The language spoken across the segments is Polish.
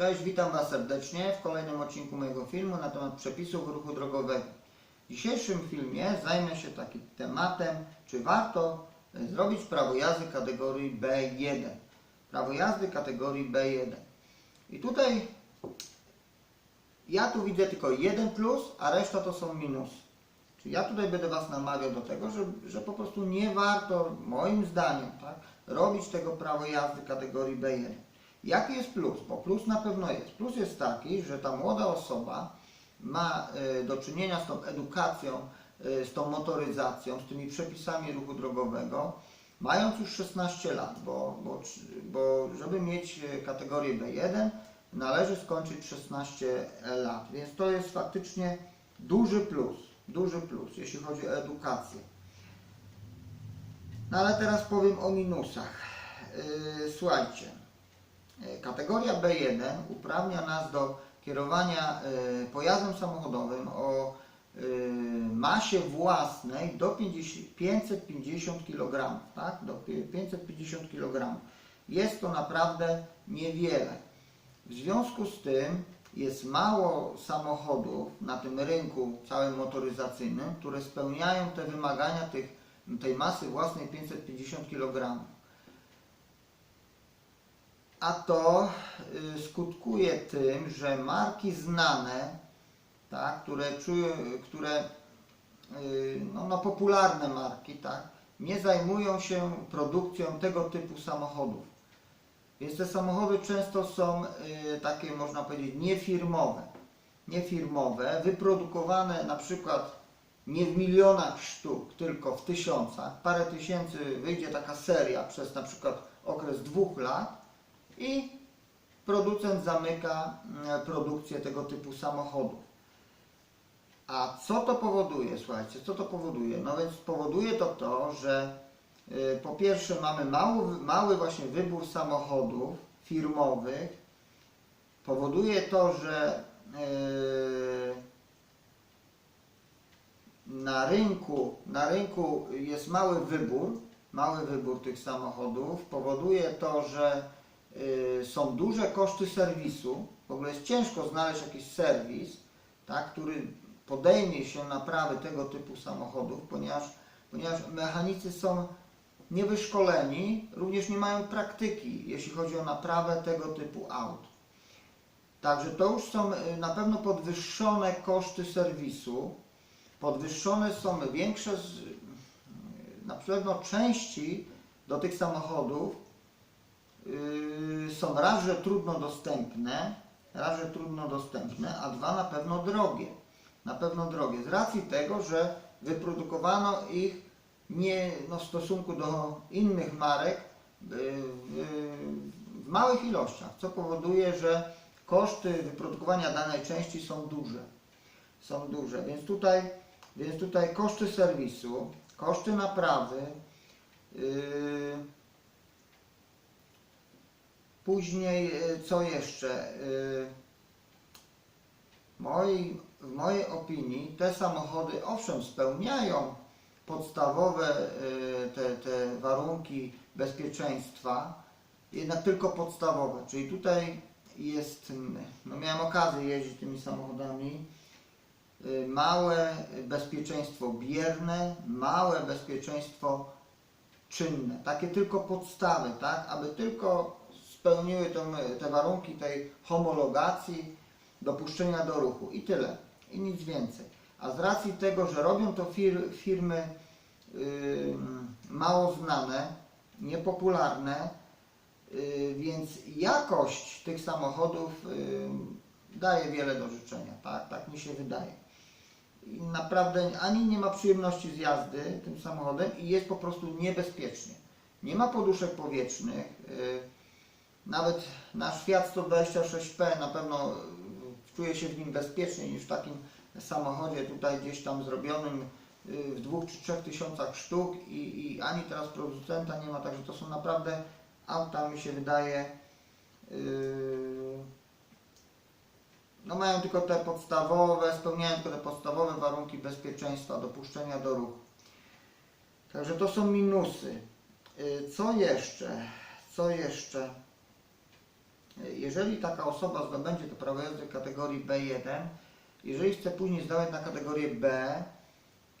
Cześć, witam Was serdecznie w kolejnym odcinku mojego filmu na temat przepisów ruchu drogowego. W dzisiejszym filmie zajmę się takim tematem, czy warto e, zrobić prawo jazdy kategorii B1. Prawo jazdy kategorii B1. I tutaj ja tu widzę tylko jeden plus, a reszta to są minusy. Czyli ja tutaj będę Was namawiał do tego, że, że po prostu nie warto, moim zdaniem, tak, robić tego prawo jazdy kategorii B1. Jaki jest plus? Bo plus na pewno jest. Plus jest taki, że ta młoda osoba ma e, do czynienia z tą edukacją, e, z tą motoryzacją, z tymi przepisami ruchu drogowego, mając już 16 lat, bo, bo, bo żeby mieć e, kategorię B1 należy skończyć 16 lat, więc to jest faktycznie duży plus, duży plus, jeśli chodzi o edukację. No ale teraz powiem o minusach. Słuchajcie, kategoria B1 uprawnia nas do kierowania yy, pojazdem samochodowym o yy, masie własnej do 50, 550 kg, tak? Do pi- 550 kg. Jest to naprawdę niewiele. W związku z tym jest mało samochodów na tym rynku całym motoryzacyjnym, które spełniają te wymagania tych, tej masy własnej 550 kg. A to y, skutkuje tym, że marki znane, tak, które, czują, które y, no, no, popularne marki, tak, nie zajmują się produkcją tego typu samochodów. Więc te samochody często są y, takie, można powiedzieć, niefirmowe. Niefirmowe, wyprodukowane na przykład nie w milionach sztuk, tylko w tysiącach. Parę tysięcy wyjdzie taka seria przez na przykład okres dwóch lat i producent zamyka mm, produkcję tego typu samochodów. A co to powoduje? Słuchajcie, co to powoduje? No więc powoduje to to, że y, po pierwsze mamy mały, mały właśnie wybór samochodów firmowych. Powoduje to, że y, na rynku, na rynku jest mały wybór, mały wybór tych samochodów. Powoduje to, że są duże koszty serwisu. W ogóle jest ciężko znaleźć jakiś serwis, tak, który podejmie się naprawy tego typu samochodów, ponieważ, ponieważ mechanicy są niewyszkoleni, również nie mają praktyki, jeśli chodzi o naprawę tego typu aut. Także to już są y, na pewno podwyższone koszty serwisu, podwyższone są większe, na pewno części do tych samochodów są raz, że trudno dostępne, raz, że trudno dostępne, a dwa na pewno drogie. Na pewno drogie. Z racji tego, że wyprodukowano ich nie no, w stosunku do innych marek yy, w, w małych ilościach, co powoduje, że koszty wyprodukowania danej części są duże. Są duże, więc tutaj, więc tutaj koszty serwisu, koszty naprawy, yy, później yy, co jeszcze? Yy, moi, w mojej opinii te samochody owszem spełniają podstawowe yy, te, te warunki bezpieczeństwa, jednak tylko podstawowe, czyli tutaj jest, no miałem okazję jeździć tymi samochodami, małe bezpieczeństwo bierne, małe bezpieczeństwo czynne, takie tylko podstawy, tak, aby tylko spełniły tą, te warunki tej homologacji, dopuszczenia do ruchu i tyle, i nic więcej. A z racji tego, że robią to fir, firmy y, mało znane, niepopularne, y, więc jakość tych samochodów y, daje wiele do życzenia, tak, tak mi się wydaje. I naprawdę ani nie ma przyjemności z jazdy tym samochodem i jest po prostu niebezpiecznie. Nie ma poduszek powietrznych. y, Nawet nasz Fiat 126P na pewno y, czuje się w nim bezpieczniej niż w takim samochodzie tutaj gdzieś tam zrobionym y, w dwóch czy trzech tysiącach sztuk i, i ani teraz producenta nie ma, także to są naprawdę auta mi się wydaje yy, no mają tylko te podstawowe, spełniają tylko te podstawowe warunki bezpieczeństwa, dopuszczenia do ruchu. Także to są minusy. Yy, Co jeszcze? Co jeszcze? Jeżeli taka osoba zdobędzie to prawo jazdy kategorii B1, jeżeli chce później zdawać na kategorię B,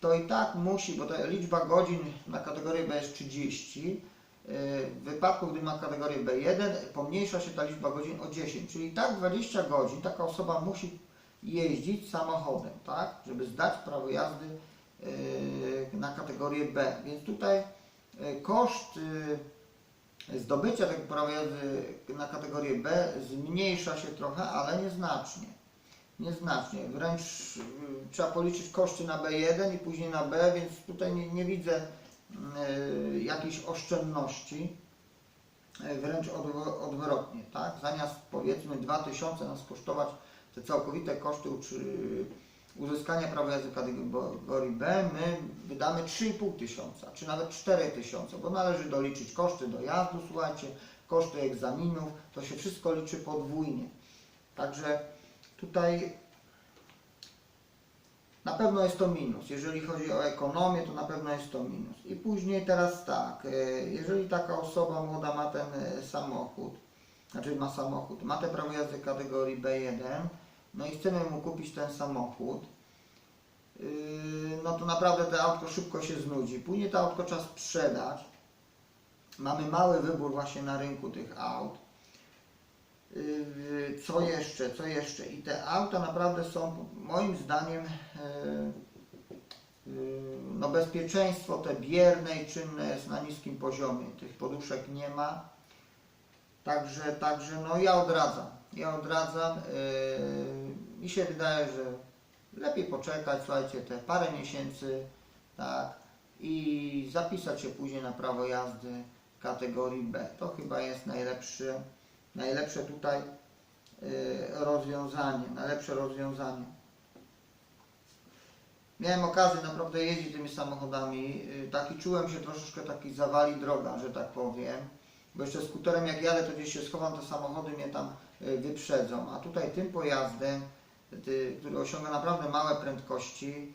to i tak musi, bo ta liczba godzin na kategorię B jest 30, w wypadku, gdy ma kategorię B1, pomniejsza się ta liczba godzin o 10, czyli tak 20 godzin taka osoba musi jeździć samochodem, tak, żeby zdać prawo jazdy yy, na kategorię B. Więc tutaj yy, koszt yy, zdobycia tego prawa jazdy na kategorię B zmniejsza się trochę, ale nieznacznie. Nieznacznie. Wręcz yy, trzeba policzyć koszty na B1 i później na B, więc tutaj nie, nie widzę yy, jakiejś oszczędności. Yy, Wręcz odw- odwrotnie, tak? Zamiast powiedzmy 2000 nas kosztować te całkowite koszty utrzy- uzyskania prawa jazdy kategorii B, my wydamy 3,5 tysiąca, czy nawet 4 tysiące, bo należy doliczyć koszty dojazdu, słuchajcie, koszty egzaminów, to się wszystko liczy podwójnie. Także tutaj na pewno jest to minus. Jeżeli chodzi o ekonomię, to na pewno jest to minus. I później teraz tak, e, jeżeli taka osoba młoda ma ten e, samochód, znaczy ma samochód, ma te prawo jazdy kategorii B1, no i chcemy mu kupić ten samochód, yy, no to naprawdę to autko szybko się znudzi. Później to autko trzeba sprzedać. Mamy mały wybór właśnie na rynku tych aut. Yy, Co jeszcze, co jeszcze? I te auta naprawdę są moim zdaniem yy, no bezpieczeństwo te bierne i czynne jest na niskim poziomie. Tych poduszek nie ma. Także, także no ja odradzam. Ja odradzam. Yy, mi się wydaje, że lepiej poczekać, słuchajcie, te parę miesięcy, tak, i zapisać się później na prawo jazdy kategorii B. To chyba jest najlepsze, najlepsze tutaj yy, rozwiązanie, najlepsze rozwiązanie. Miałem okazję naprawdę jeździć tymi samochodami, yy, taki czułem się troszeczkę taki zawali droga, że tak powiem. Bo jeszcze skuterem jak jadę, to gdzieś się schowam, te samochody mnie tam y, wyprzedzą. A tutaj tym pojazdem, ty, który osiąga naprawdę małe prędkości,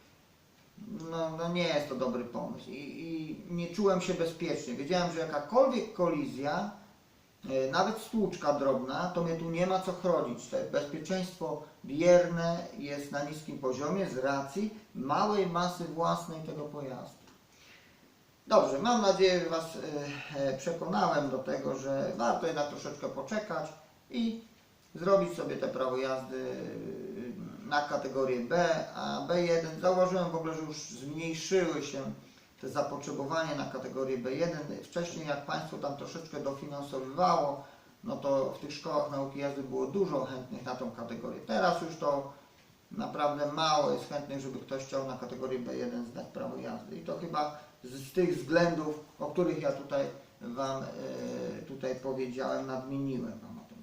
no, no nie jest to dobry pomysł. I, I nie czułem się bezpiecznie. Wiedziałem, że jakakolwiek kolizja, y, nawet stłuczka drobna, to mnie tu nie ma co chronić. To bezpieczeństwo bierne jest na niskim poziomie z racji małej masy własnej tego pojazdu. Dobrze, mam nadzieję, że Was e, e, przekonałem do tego, że warto jednak troszeczkę poczekać i zrobić sobie te prawo jazdy e, na kategorię B, a B1 zauważyłem w ogóle, że już zmniejszyły się te zapotrzebowanie na kategorię B1. Wcześniej jak Państwo tam troszeczkę dofinansowywało, no to w tych szkołach nauki jazdy było dużo chętnych na tą kategorię. Teraz już to naprawdę mało jest chętnych, żeby ktoś chciał na kategorię B1 zdać I to chyba z, z tych względów, o których ja tutaj Wam e, tutaj powiedziałem, nadmieniłem Wam o tym.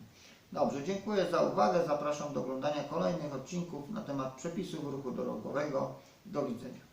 Dobrze, dziękuję za uwagę. Zapraszam do oglądania kolejnych odcinków na temat przepisów ruchu drogowego. Do widzenia.